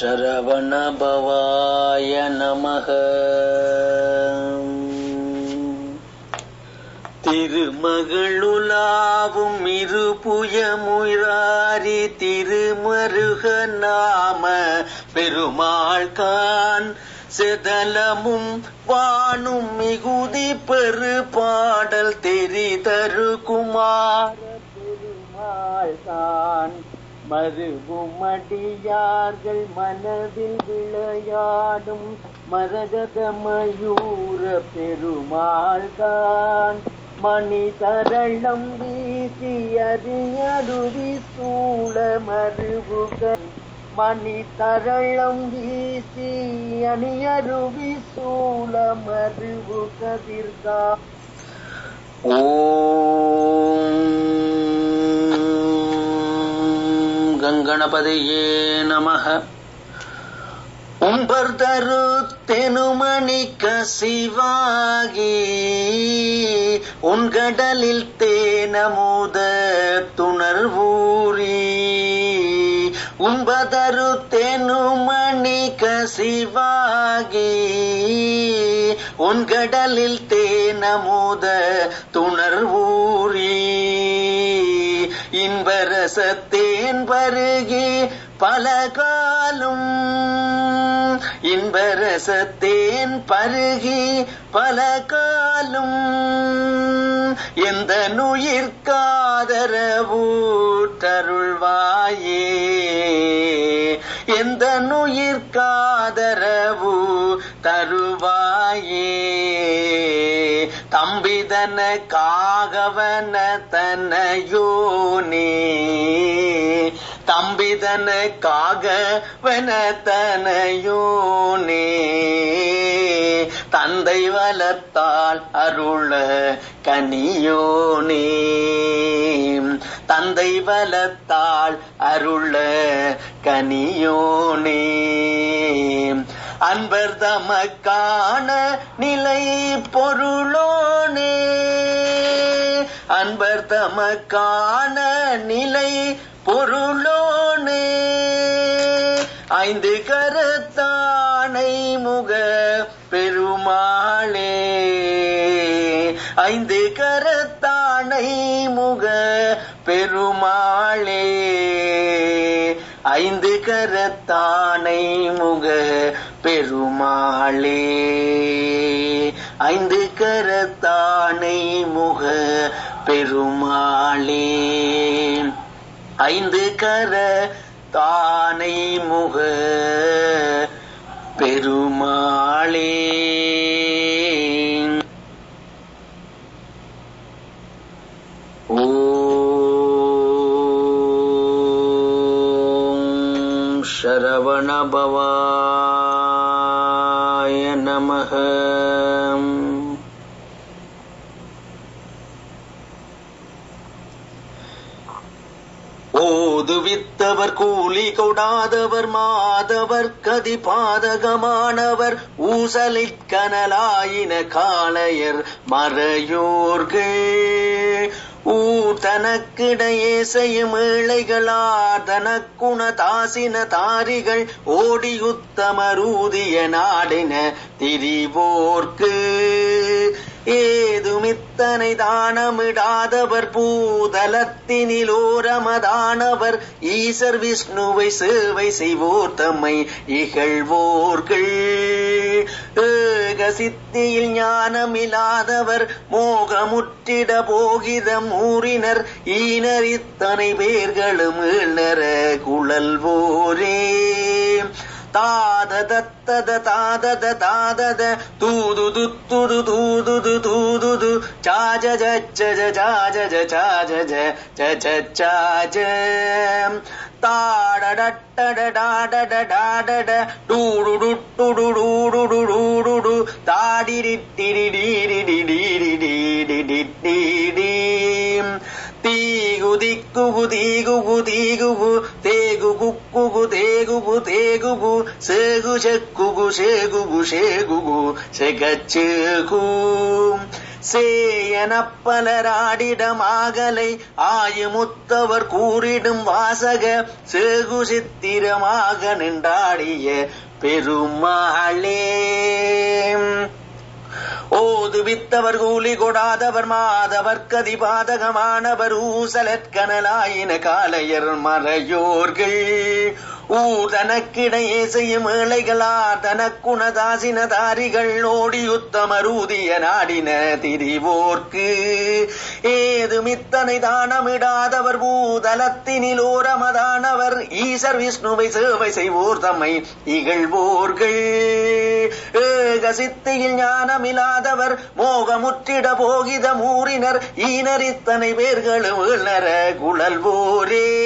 சரவணபவாய நமக. திருமகளுலாவும் இருபுயமுராரி திருமருக நாம பெருமாள்கான் செதலமும் வானும் மிகுதி பெரு பாடல் தெரிதரு குமார் பெருமாள்தான் மருகுமடியார்கள் மனதில் விளையாடும் மரகத மயூர பெருமாள்தான். மணி தரளம் வீசி அறியருவி சூழ மருகுக மணி தரளம் வீசி அணியருவி சூழ மருவு கதிர்கா ஓ கணபதியே நம உம்பர் தரு தெனுமணி கசிவாகி உன்கடலில் தேனமுத துணர்வூரி உம்பதரு தெனுமணி கசிவாகி உன்கடலில் தேனமுத துணர்வூரி இன்பரசத்தேன் பருகி பல காலும் இன்பரசத்தேன் பருகி பல காலும் எந்த நுயிர்காதரவூற்றருள்வாயே எந்த நுயிர்காதரவு தருவாயே தம்பிதன காகவன தனையோனே தம்பிதன காகவன தனையோனே தந்தை வளர்த்தால் அருள கனியோனே தந்தை வளர்த்தால் அருள கனியோனே அன்பர் தமக்கான நிலை பொருளோனே. அன்பர் தமக்கான நிலை பொருளோனே. ஐந்து கருத்த ஐந்து கரத்தானை முக பெருமாளே. ஐந்து கரத்தானை முக பெருமாளே. ஐந்து கர தானை முக பெருமாளே. ஓ சரவணபவாய நமக. ஓதுவித்தவர் கூலி கொடாதவர் மாதவர் கதி பாதகமானவர் ஊசலிற் கனலாயின காளையர் மறையோர்கள் ஊர் தனக்கிடையே செய்யும் ஏழைகளார் தனக்குண தாசின தாரிகள் ஓடியுத்தமரூதிய நாடின திரிவோர்க்கு ஏதுமித்தனை தானமிடாதவர் பூதலத்தினிலோரமதானவர். ஈசர் விஷ்ணுவை சேவை செய்வோர் தம்மை இகழ்வோர்கள். ஏக சித்தியில் ஞானமில்லாதவர் மோகமுற்றிட போகிதம் ஊறினர் ஈனர் இத்தனை பேர்களும் குழல்வோரே. குழல்வோரே தாததத்தத தாதத தாதத தூதுது துது தூதுது தூதுது சாஜஜ ஜஜ ஜாஜஜ சாஜஜ ஜஜ சாஜ தாடடட்டடடாடடடாடட தீகு திக்குகு தீகுகு தீகுகு தேகு குக்குகு தேகுகு தேகுகு சேகு செக்குகு சேகுகு சேகுகு செகச்சேகு. சேயனப்பலராடிடமாகலை ஆயுமுத்தவர் கூறிடும் வாசக சேகு சித்திரமாக நின்றாடிய பெருமாளே குவித்தவர் கூலி கொடாதவர் மாதவர் கதி பாதகமானவர் ஊசலற்கனலாயின காலையர் மறையோர்கள். ஊதனக்கிடையே செய்யும் ஏழைகளா தனக்குணதாசின தாரிகள் ஓடி உத்தமரூதிய நாடின திரிவோர்க்கு. ஏதுமித்தனை தானமிடாதவர் பூதலத்தினில் ஓரமதானவர். ஈசர் விஷ்ணுவை சேவை செய்வோர் தம்மை இகழ்வோர்கள். ஏக சித்தியில் ஞானமில்லாதவர் மோகமுற்றிட போகித மூரினர். ஈனரித்தனை பேர்களும் குழல்வோரே.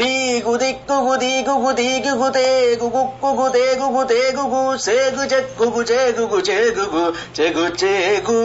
பீகு திக்கு குதிகு குதிகு குதேகு குக்கு குதேகு குதேகு கு சேகு செக்கு கு சேகு கு சேகு கு. செகு சேகு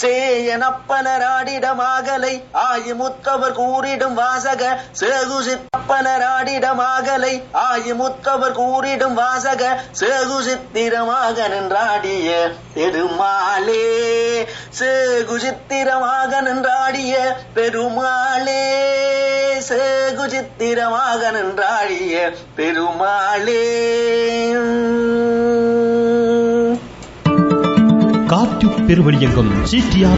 சேயனப்பனராடிடமாகலை ஆயுமுத்தவர் கூறிடும் வாசக. சேகு சித்தப்பனராடிடமாகலை ஆயுமுத்தவர் கூறிடும் வாசக. சேகு சித்திரமாக நின்றாடிய பெருமாளே. சேகு சித்திரமாக நின்றாடிய பெருமாளே. சேகு சித்திரமாக நின்றாடிய பெருமாளே காற்று பெருவழியெங்கும் ஜிடிஆர்